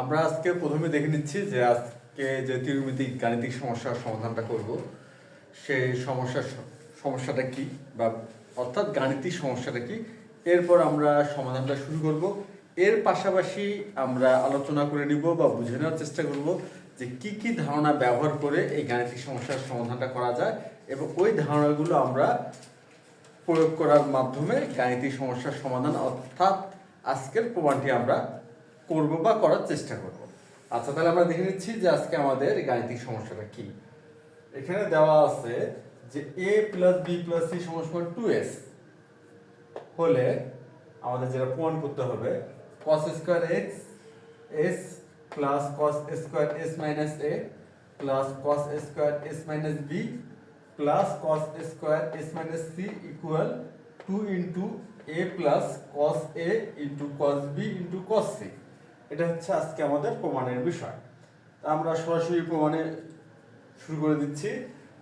আমরা আজকে প্রথমে দেখে নিচ্ছি যে আজকে যে ত্রিমিতিক গাণিতিক সমস্যার সমাধানটা করব, সেই সমস্যার সমস্যাটা কি বা অর্থাৎ গাণিতিক সমস্যাটা কি, এরপর আমরা সমাধানটা শুরু করব। এর পাশাপাশি আমরা আলোচনা করে নিব বা বুঝে নেওয়ার চেষ্টা করব যে কি কি ধারণা ব্যবহার করে এই গাণিতিক সমস্যার সমাধানটা করা যায় এবং ওই ধারণাগুলো আমরা প্রয়োগ করার মাধ্যমে গাণিতিক সমস্যার সমাধান অর্থাৎ আজকের প্রমাণটি আমরা করব বা করার চেষ্টা করব। আচ্ছা তাহলে আমরা দেখে নিচ্ছি যে আজকে আমাদের গাণিতিক সমস্যাটা কি। এখানে দেওয়া আছে যে A plus B plus C সমান টু এস হলে আমাদের যেটা প্রমাণ করতে হবে, cos square X S plus cos square S minus A plus cos square S minus B plus cos square S minus C equal to into A plus cos A into cos B into cos C এটা হচ্ছে আজকে আমাদের প্রমাণের বিষয়। তা আমরা সরাসরি প্রমাণে শুরু করে দিচ্ছি।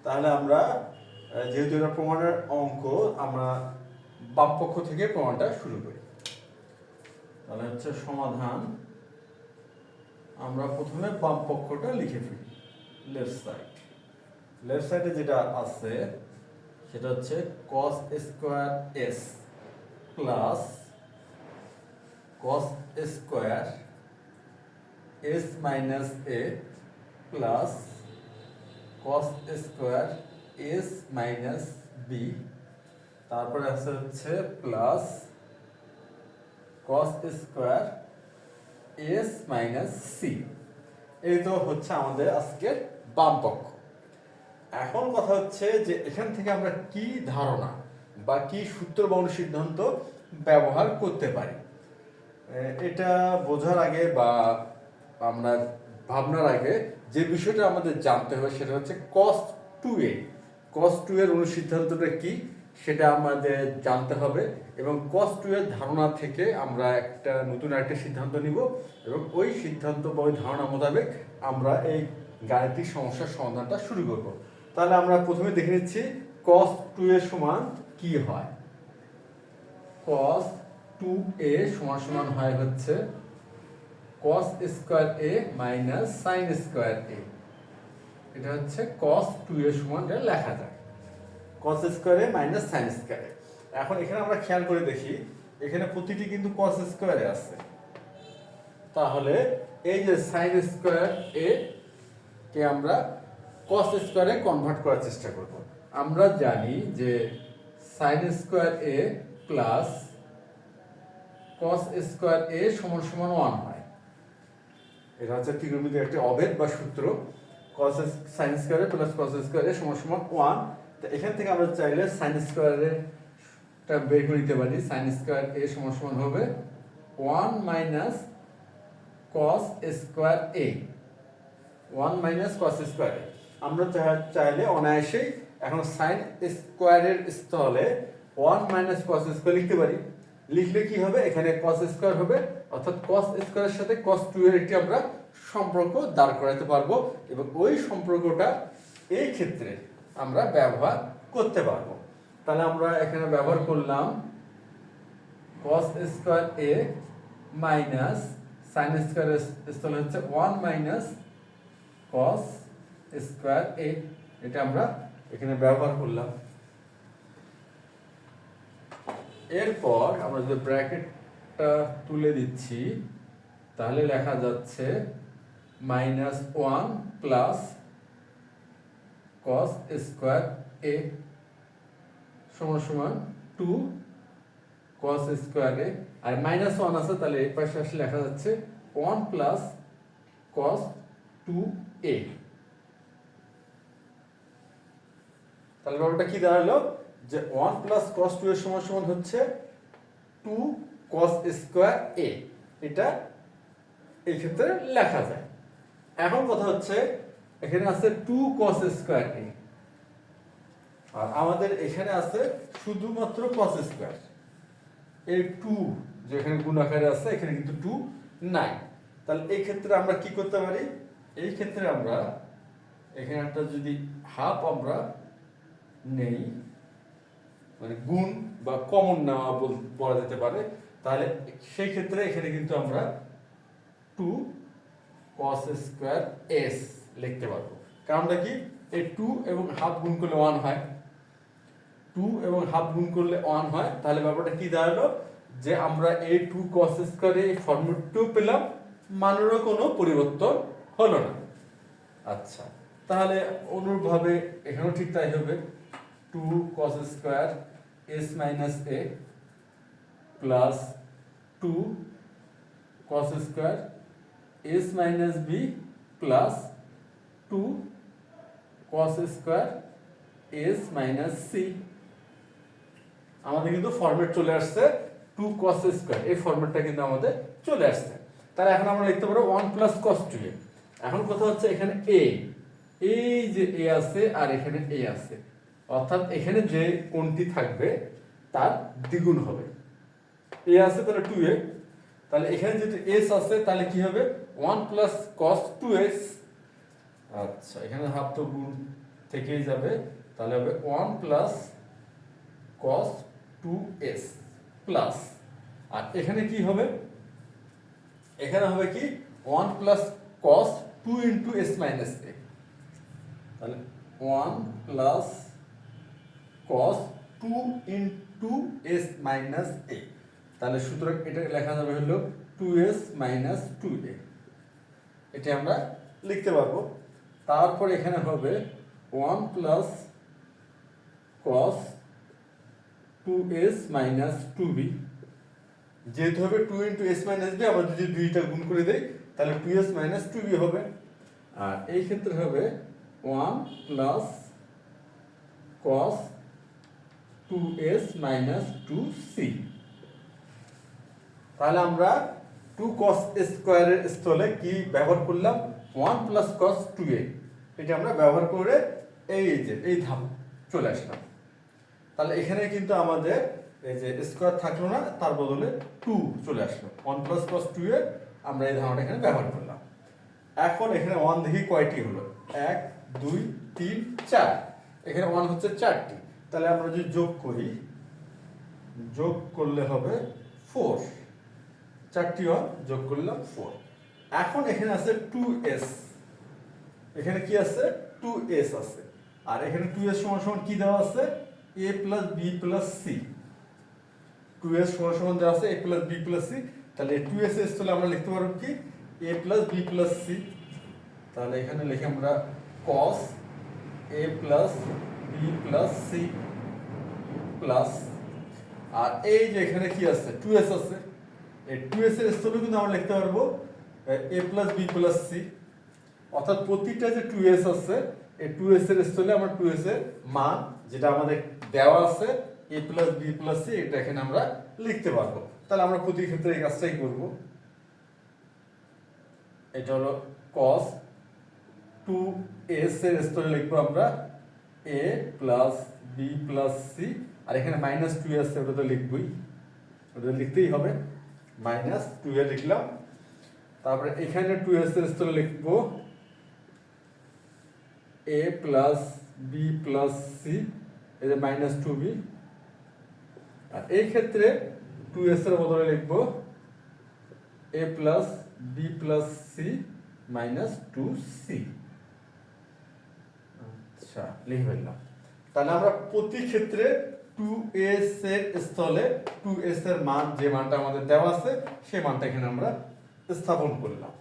তাহলে আমরা যেহেতু এটা প্রমাণের অঙ্ক, আমরা বাম পক্ষ থেকে প্রমাণটা শুরু করি। তাহলে হচ্ছে সমাধান। আমরা প্রথমে বাম পক্ষটা লিখে ফেলি। লেফট সাইড লেফট সাইডে যেটা আছে, সেটা হচ্ছে cos square S plus cos square S minus A plus cos square S minus B, তারপরে আছে হচ্ছে plus cos square S minus C. এই তো হচ্ছে আমাদের আজকের বাম পক্ষ। এখন কথা হচ্ছে যে এখান থেকে আমরা কি ধারণা বা কি সূত্র বা অনুসিদ্ধান্ত ব্যবহার করতে পারি? এটা বোঝার আগে বা আমরা ভাবনার আগে যে বিষয়টা আমাদের জানতে হবে সেটা হচ্ছে কস টু এ। কস টু এর অনুসিদ্ধান্তটা কি সেটা আমাদের জানতে হবে এবং কস টু এর ধারণা থেকে আমরা একটা নতুন একটা সিদ্ধান্ত নিব এবং ওই সিদ্ধান্ত বা ওই ধারণা মোতাবেক আমরা এই গাণিতিক সমস্যার সমাধানটা শুরু করব। তাহলে আমরা প্রথমে দেখে নিচ্ছি কস টু এর সমান কি হয়। কস টু এ সমান সমান হয় হচ্ছে cos square a minus sin square a এটা হচ্ছে cos 2a সমান এটা লেখা যায় cos square a minus sin square a এখন এখানে আমরা খেয়াল করে দেখি, এখানে প্রতিটি কিন্তু cos স্কয়ারে আছে। তাহলে এই যে sin স্কয়ার a কে আমরা cos স্কয়ারে কনভার্ট করার চেষ্টা করব। আমরা জানি যে sin square a plus cos square a সমান সমান 1 হয়। এটা হচ্ছে ত্রিকোণমিতির একটি অভেদ বা সূত্র, cos sin square plus cos square সমান সমান 1 তো এখান থেকে আমরা চাইলে sin স্কয়ার টা বের করে নিতে পারি। sin স্কয়ার a সমান সমান হবে 1 minus cos square a 1 minus cos square আমরা চা- চাইলে অনায়াসেই এখন sin স্কয়ারের স্থলে 1 মাইনাস cos স্কয়ার লিখতে পারি। লিখলে কি হবে? এখানে cos স্কয়ার হবে। অর্থাৎ cos স্কয়ারের সাথে কস 2 এর একটি আমরা সম্পর্ক দাঁড় করাতে পারব এবং ওই সম্পর্কটা এই ক্ষেত্রে আমরা ব্যবহার করতে পারব। তাহলে আমরা এখানে ব্যবহার করলাম cos square A minus sin স্কয়ারের স্থলে হচ্ছে 1 মাইনাস কস স্কোয়ার এ এটা আমরা এখানে ব্যবহার করলাম। এরপর আমরা যদি ব্র্যাকেটটা তুলে দিচ্ছি। তাহলে লেখা যাচ্ছে minus one plus cos square A সমান সমান টু কস স্কোয়ার এ। আর মাইনাস ওয়ান আছে, তাহলে এই পাশে আসলে লেখা যাচ্ছে one plus cos two A. তাহলে ব্যাপারটা কি দাঁড়াল? যে ওয়ান প্লাস কস টু এর সমান সমান হচ্ছে টু কস স্কোয়ার এ এটা এই ক্ষেত্রে লেখা যায়। এখন কথা হচ্ছে, এখানে আছে টু কস স্কোয়ার এ আর আমাদের এখানে আছে শুধুমাত্র কস স্কোয়ার এই টু যেখানে গুণ আকারে আছে, এখানে কিন্তু টু নাই। তাহলে এই ক্ষেত্রে আমরা কি করতে পারি? এই ক্ষেত্রে আমরা এখানে একটা যদি হাফ আমরা নেই মানে গুণ বা কমন নেওয়া বল- বলা যেতে পারে তাহলে সেই ক্ষেত্রে এখানে কিন্তু আমরা টু কস স্কোয়ার এস লিখতে পারব। কারণটা কি? এই টু এবং হাফ গুণ করলে ওয়ান হয়। টু এবং হাফ গুণ করলে ওয়ান হয়। তাহলে ব্যাপারটা কি দাঁড়াল? যে আমরা এই টু কস স্কোয়ারে এই ফর্মুলাটিও পেলাম, মানেরও কোনো পরিবর্তন হলো না। আচ্ছা তাহলে অনুরূপভাবে এখানেও ঠিক তাই হবে। Two cos square S minus A plus two cos square S minus B plus two cos square S minus C আমাদের কিন্তু ফরম্যাট চলে আসছে টু কস স্কোয়ার এই ফরম্যাটটা কিন্তু আমাদের চলে আসছে। তাহলে এখন আমরা লিখতে পারব one plus cos two A এখন কথা হচ্ছে এখানে এ এই যে এ আছে আর এখানে এ আছে। অর্থাৎ এখানে যে কোণটি থাকবে তার দ্বিগুণ হবে। এ আছে তাহলে টু এ তাহলে এখানে যদি এস আছে, তাহলে কি হবে? One plus cos two S আচ্ছা এখানে হাফ তো গুণ থেকেই যাবে। তাহলে হবে one plus cos two S plus আর এখানে কি হবে? এখানে হবে কি? One plus cos two into S minus A তাহলে one plus cos two into S minus A তাহলে সুতরাং এটা লেখা যাবে হলো two S minus two A এটা আমরা লিখতে পারব। তারপর এখানে হবে one plus cos two S minus two B যেহেতু হবে two into S minus B আমরা যদি দুইটা গুণ করে দেই, তাহলে two S minus two B হবে। আর এই ক্ষেত্রে হবে one plus cos two S minus two C তাহলে আমরা টু কস স্কোয়ারের স্থলে কি ব্যবহার করলাম? One plus cos two A এটা আমরা ব্যবহার করে এই যে, এই ধাপ চলে আসলাম। তাহলে এখানে কিন্তু আমাদের এই যে স্কোয়ার থাকল না, তার বদলে টু চলে আসলো। One plus cos two A আমরা এই ধারণাটা এখানে ব্যবহার করলাম। এখন এখানে ওয়ান দেখি কয়টি হলো? এক, দুই, তিন, চার। এখানে ওয়ান হচ্ছে চারটি। তাহলে আমরা যদি যোগ করি, যোগ করলে হবে ফোর চারটি ওয়ান যোগ করলাম ফোর এখন এখানে আছে টু এস এখানে কি আছে? টু এস আছে। আর এখানে টু এস সমান সমান কি দেওয়া আছে? A plus B plus C two S সমান সমান দেওয়া আছে A plus B plus C তাহলে টু এস এস তাহলে আমরা লিখতে পারব কি? A plus B plus C তাহলে এখানে লিখে আমরা cos A plus B plus C plus আর এই যে এখানে কি আছে? টু এস আছে। টু এস এর স্থলে কিন্তু আমরা লিখতে পারব। A plus B plus C অর্থাৎ প্রতিটা যে টু এস আছে টু এস এর টু এস মান যেটা আমাদের দেওয়া আছে A plus B plus C এটা এখানে আমরা লিখতে পারব। তাহলে আমরা প্রতি ক্ষেত্রে এই কাজটাই করব। এটা হলো কস টু এস এর লিখব আমরা। A plus B plus C আর এখানে মাইনাস টু আছে ওটা তো লিখবই। ওটা লিখতেই হবে। মাইনাস টু এ লিখলাম। তারপরে এখানে টু এস এর স্থলে লিখব। A plus B plus C এই যে মাইনাস টু বি আর এই ক্ষেত্রে টু এস এর বদলে লিখব। A plus B plus C minus two C আচ্ছা লিখে ফেললাম। তাহলে আমরা প্রতি ক্ষেত্রে টু এস এর স্থলে টু এস এর মান, যে মানটা আমাদের দেওয়া আছে, সেই মানটা এখানে আমরা স্থাপন করলাম।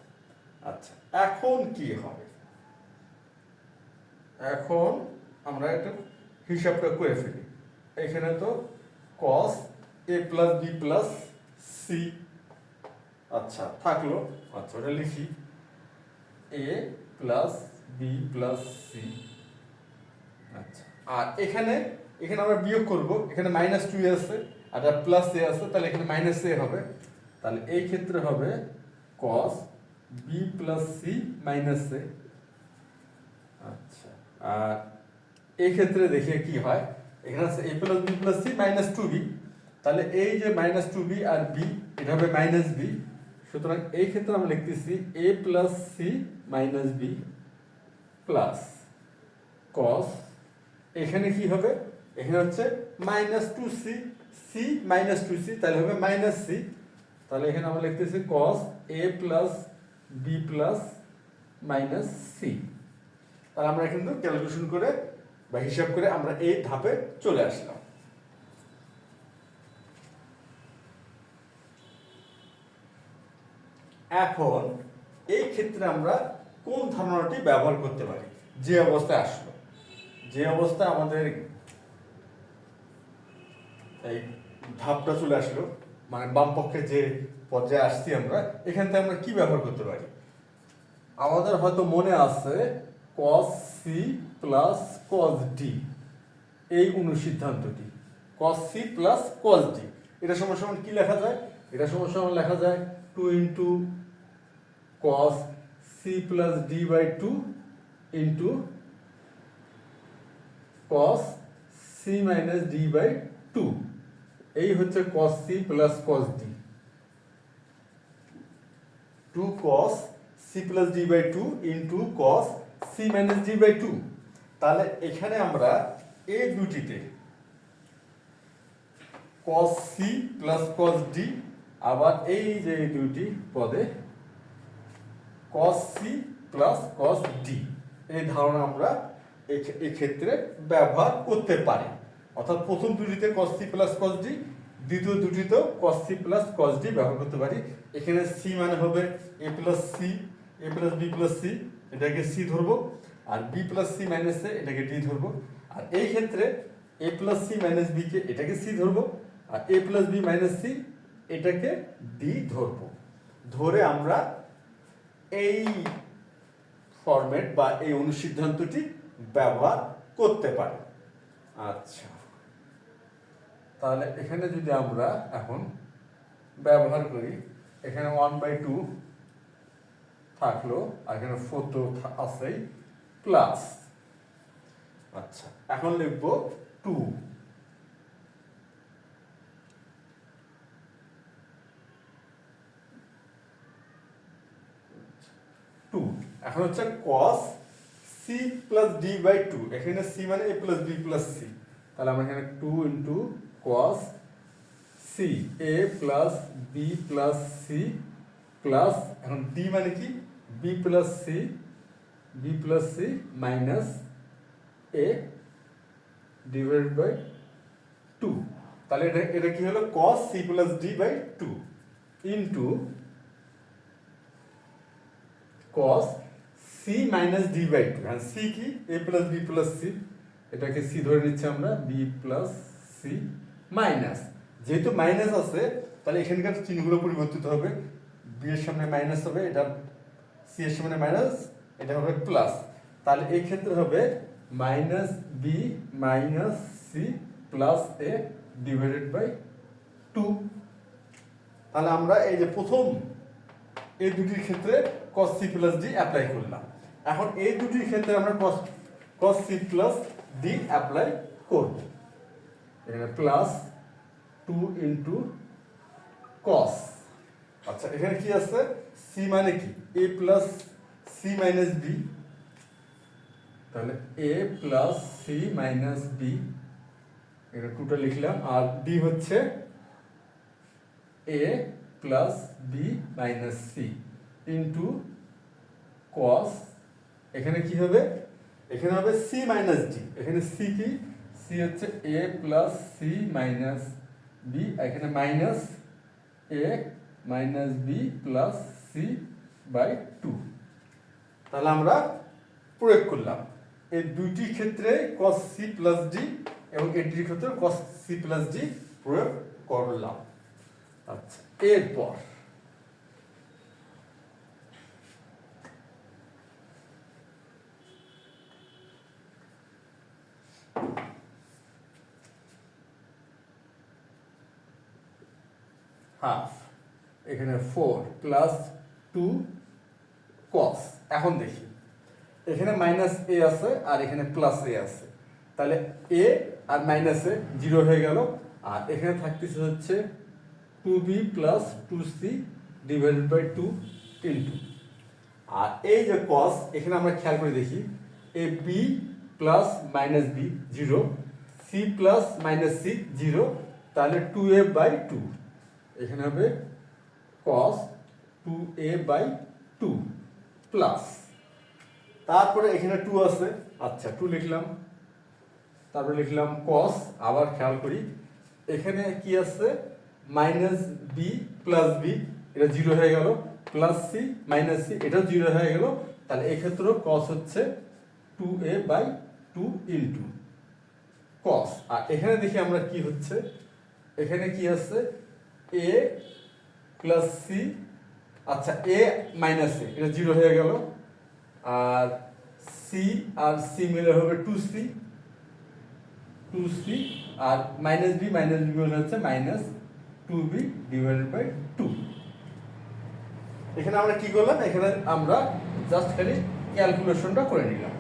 আচ্ছা এখন কি হবে? এখন আমরা একটু হিসাবটা করে ফেলি। এখানে তো cos A plus B plus C আচ্ছা থাকল। আচ্ছা ওটা লিখি। A plus B plus C আচ্ছা আর এখানে এখানে আমরা বিয়োগ করব। এখানে মাইনাস টু আছে, আর প্লাস এ আছে, তাহলে এখানে মাইনাস এ হবে। তাহলে এই ক্ষেত্রে হবে cos B plus C minus A আচ্ছা আর এই ক্ষেত্রে দেখে কি হয়? এখানে আছে A plus B plus C minus two B তাহলে এই যে মাইনাস টু বি আর বি এটা হবে মাইনাস বি সুতরাং এই ক্ষেত্রে আমরা লিখতেছি A plus C minus B plus cos এখানে কি হবে? এখানে হচ্ছে minus two C C minus two C তাহলে হবে মাইনাস সি তাহলে এখানে আমরা লিখতেছি cos A plus B plus minus C তাহলে আমরা কিন্তু ক্যালকুলেশন করে বা হিসাব করে আমরা এই ধাপে চলে আসলাম। এখন এই ক্ষেত্রে আমরা কোন ধারণাটি ব্যবহার করতে পারি? যে অবস্থায় আসলো। যে অবস্থায় আমাদের এই ধাপটা চলে আসলো। মানে বাম পক্ষে যে পর্যায়ে আসছি আমরা, এখান থেকে আমরা কি ব্যবহার করতে পারি? আমাদের হয়তো মনে আছে cos C plus cos D এই অনুসিদ্ধান্তটি। Cos C plus cos D এটা সমান সমান কি লেখা যায়? এটা সমান সমান লেখা যায় two into cos C plus D by two into cos C minus D by two এই হচ্ছে cos C plus cos D two cos C plus D by two into cos C minus D by two তাহলে এখানে আমরা এই দুটিতে cos C plus cos D আবার এই যে দুইটি পদে cos C plus cos D এই ধারণা আমরা এই ক্ষে- এই ক্ষেত্রে ব্যবহার করতে পারি। অর্থাৎ প্রথম দুটিতে cos C plus cos D দ্বিতীয় দুটিতেও cos C plus cos D ব্যবহার করতে পারি। এখানে সি মানে হবে A plus C A plus B plus C এটাকে সি ধরবো। আর B plus C minus A এটাকে ডি ধরবো। আর এই ক্ষেত্রে A plus C minus B কে এটাকে সি ধরবো। আর A plus B minus C এটাকে ডি ধরবো। ধরে আমরা এই ফরম্যাট বা এই অনুসিদ্ধান্তটি ব্যবহার করতে পারি। আচ্ছা। তাহলে এখানে যদি আমরা এখন ব্যবহার করি এখানে ওয়ান বাই টু থাকল আর এখানে ফোর তো আছেই প্লাস আচ্ছা এখন লিখব টু টু এখন হচ্ছে cos C plus D by two এখানে সি মানে A plus B plus C তাহলে আমরা এখানে two into cos C A plus B plus C plus এখন ডি মানে কি? B plus C B plus C minus A divide by two তাহলে এটা এটা কি হলো? cos C plus D by two into cos c minus D by two হ্যাঁ C কি? A plus B plus C এটাকে সি ধরে নিচ্ছি আমরা বি প্লাস সি মাইনাস। যেহেতু মাইনাস আছে, তাহলে এখানকার চিহ্নগুলো পরিবর্তিত হবে। বি এর সামনে মাইনাস হবে, এটা সি এর সামনে মাইনাস, এটা হবে প্লাস তাহলে এই ক্ষেত্রে হবে minus B minus C plus A divided by two তাহলে আমরা এই যে প্রথম, এই দুটির ক্ষেত্রে cos C plus D apply করলাম। এখন এই দুটির ক্ষেত্রে আমরা cos cos c plus D apply করব। এখানে প্লাস টু ইন্টু cos. আচ্ছা এখানে কি আছে? C মানে কি? A plus C minus B তাহলে a plus C minus B এটা টুটা লিখলাম আর ডি হচ্ছে a plus B minus C into cos এখানে কি হবে? এখানে হবে সি মাইনাস ডি এখানে সি কি? সি হচ্ছে A plus C minus B এখানে minus A minus B plus C by two তাহলে আমরা প্রয়োগ করলাম। এই দুইটি ক্ষেত্রে cos সি প্লাস ডি এবং এটির ক্ষেত্রে cos সি প্লাস ডি প্রয়োগ করলাম। আচ্ছা এরপর হাফ এখানে ফোর প্লাস টু কস এখন দেখি। এখানে মাইনাস এ আছে আর এখানে প্লাস এ আছে। তাহলে এ আর মাইনাসে জিরো হয়ে গেল। আর এখানে থাকতেছে হচ্ছে two B plus two C divided by two into আর এই যে কস এখানে আমরা খেয়াল করে দেখি A B plus minus B zero C plus minus C zero তাহলে টু এ বাই টু এখানে হবে cos two A by two plus তারপরে এখানে টু আছে। আচ্ছা টু লিখলাম। তারপরে লিখলাম কস আবার খেয়াল করি। এখানে কি আছে? মাইনাস বি প্লাস বি এটা জিরো হয়ে গেল। প্লাস সি মাইনাস সি এটাও জিরো হয়ে গেল। তাহলে এক্ষেত্রেও কস হচ্ছে two A by two into cos আর এখানে দেখি আমরা কি হচ্ছে। এখানে কি আছে? এ প্লাস সি আচ্ছা এ মাইনাস এ এটা জিরো হয়ে গেল। আর সি আর সি মিলে হবে টু সি টু সি আর মাইনাস বি মাইনাস বি হলে হচ্ছে minus two B divided by two এখানে আমরা কি করলাম? এখানে আমরা জাস্ট খালি ক্যালকুলেশনটা করে নিলাম।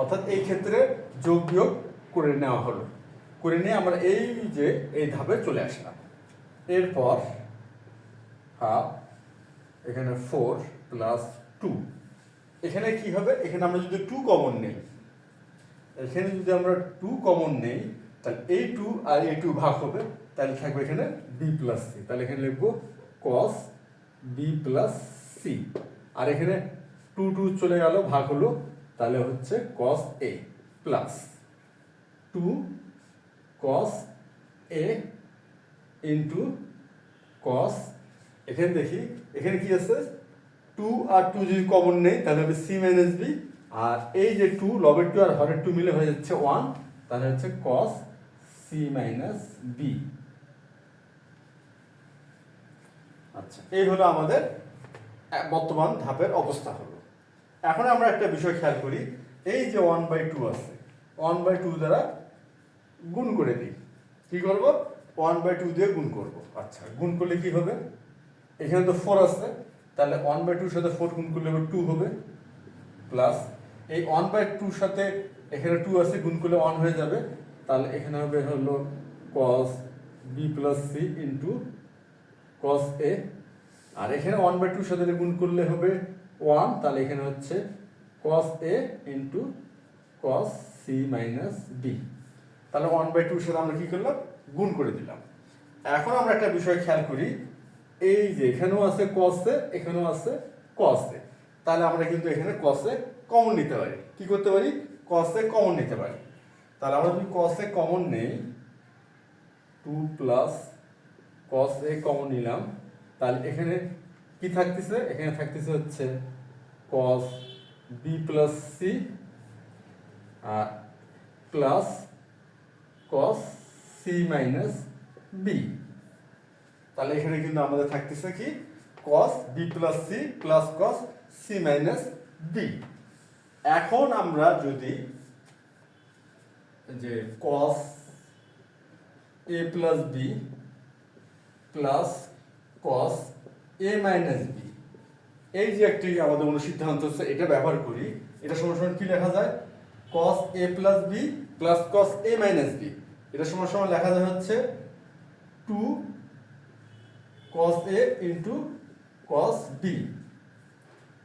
অর্থাৎ এই ক্ষেত্রে যোগ বিয়োগ করে নেওয়া হলো। করে নিয়ে আমরা এই যে, এই ধাপে চলে আসলাম। এরপর হাফ, এখানে ফোর প্লাস টু এখানে কি হবে? এখানে আমরা যদি টু কমন নেই, এখানে যদি আমরা টু কমন নেই, তাহলে এই টু আর এই টু ভাগ হবে, তাহলে থাকবে এখানে বি প্লাস সি তাহলে এখানে লিখব কস বি প্লাস সি আর এখানে টু টু চলে গেল, ভাগ হলো, তাহলে হচ্ছে cos A plus two cos A into cos এখানে দেখি, এখানে কি আছে? টু আর টু যদি কমন নেই, তাহলে হবে সি মাইনাস বি আর এই যে টু লবের টু আর হরের টু মিলে হয়ে যাচ্ছে ওয়ান তাহলে হচ্ছে কস সি মাইনাস বি আচ্ছা এই হলো আমাদের বর্তমান ধাপের অবস্থা হলো। এখন আমরা একটা বিষয় খেয়াল করি, এই যে ওয়ান বাই টু আছে ওয়ান বাই টু দ্বারা গুণ করে দিই। কি করব? ওয়ান বাই টু দিয়ে গুণ করব। আচ্ছা গুণ করলে কি হবে? এখানে তো ফোর আছে, তাহলে ওয়ান বাই টুর সাথে ফোর গুণ করলে টু হবে প্লাস এই ওয়ান বাই টুর সাথে এখানে টু আছে, গুণ করলে ওয়ান হয়ে যাবে, তাহলে এখানে হবে হলো cos B plus C into cos A আর এখানে ওয়ান বাই টুর সাথে গুণ করলে হবে ওয়ান তাহলে এখানে হচ্ছে cos A into cos C minus B তাহলে ওয়ান বাই টুর সাথে আমরা কি করলাম? গুণ করে দিলাম। এখন আমরা একটা বিষয় খেয়াল করি এই যে এখানেও আছে কসে এখানেও আছে কসে তাহলে আমরা কিন্তু এখানে কসে কমন নিতে পারি। কি করতে পারি? কসে কমন নিতে পারি। তাহলে আমরা যদি কসে কমন নেই two plus cos A common নিলাম, তাহলে এখানে কি থাকতেছে? এখানে থাকতেছে হচ্ছে কস বি প্লাস সি আর plus cos C minus B তাহলে এখানে কিন্তু আমাদের থাকতেছে কি? Cos B plus C plus cos C minus B এখন আমরা যদি যে cos A plus B plus cos A minus B এই যে একটি আমাদের অনুসিদ্ধান্ত হচ্ছে, এটা ব্যবহার করি, এটা সমান সমান কি লেখা যায়? Cos A plus B plus cos A minus B এটা সমান সমান লেখা যায় হচ্ছে two cos A into cos B.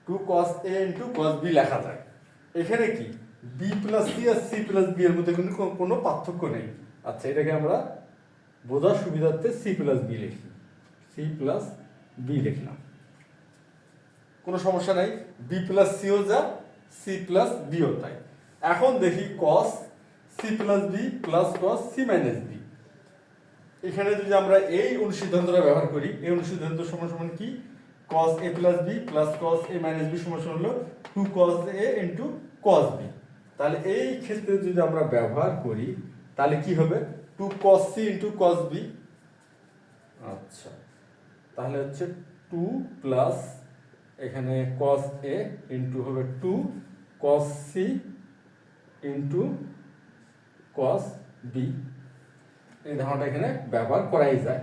Two cos A into cos B লেখা যায়। এখানে কি? B প্লাস সি আর সি প্লাস বি এর মধ্যে কিন্তু কোনো- পার্থক্য নেই। আচ্ছা এটাকে আমরা বোঝার সুবিধার্থে সি প্লাস বি লিখি। সি প্লাস বি লিখলাম। কোনো সমস্যা নাই। বি প্লাস সিও যা সি প্লাস বিও তাই। এখন দেখি cos C plus B plus cos C minus B এখানে যদি আমরা এই অনুসিদ্ধান্তটা ব্যবহার করি, এই অনুসিদ্ধান্ত সমান সমান কি? cos a plus B plus cos a minus B সমান হলো two cos a into cos b তাহলে এই ক্ষেত্রে যদি আমরা ব্যবহার করি, তাহলে কি হবে? Two cos c into cos b আচ্ছা তাহলে হচ্ছে টু প্লাস এখানে cos a ইন্টু হবে two cos c into cos b এই ধারণাটা এখানে ব্যবহার করাই যায়।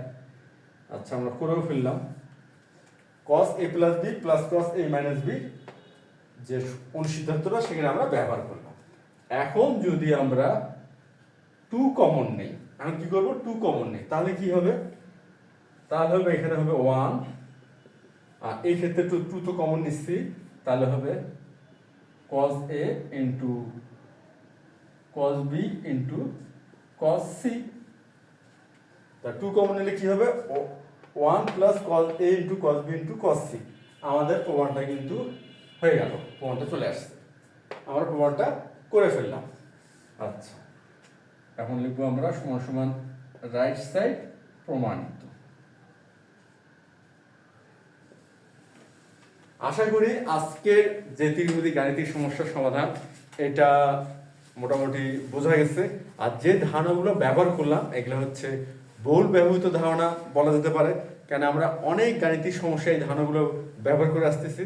আচ্ছা আমরা করেও ফেললাম। cos A plus B plus cos a minus B যে অনুসিদ্ধান্তটা, সেখানে আমরা ব্যবহার করলাম। এখন যদি আমরা টু কমন নেই, এখন কি করব? টু কমন নেই। তাহলে কি হবে? তাহলে হবে, এখানে হবে ওয়ান আর এই ক্ষেত্রে টু টু তো কমন নিচ্ছি। তাহলে হবে cos a into cos b into cos c তা টু কমন নিলে কি হবে? One plus cos A into cos B into cos C আমাদের প্রমাণটা কিন্তু হয়ে গেল প্রমাণটা চলে আসছে। আমরা প্রমাণটা করে ফেললাম। আচ্ছা এখন লিখব আমরা সমান সমান রাইট সাইড প্রমাণিত। আশা করি আজকের যে ত্রিভুজি গাণিতিক সমস্যার সমাধান এটা মোটামুটি বোঝা গেছে। আর যে ধারণাগুলো ব্যবহার করলাম এগুলো হচ্ছে বহুল ব্যবহৃত ধারণা বলা যেতে পারে। কেন আমরা অনেক গাণিতিক সমস্যায় এই ধারণাগুলো ব্যবহার করে আসতেছি।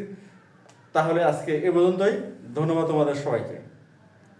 তাহলে আজকে এ পর্যন্তই। ধন্যবাদ তোমাদের সবাইকে।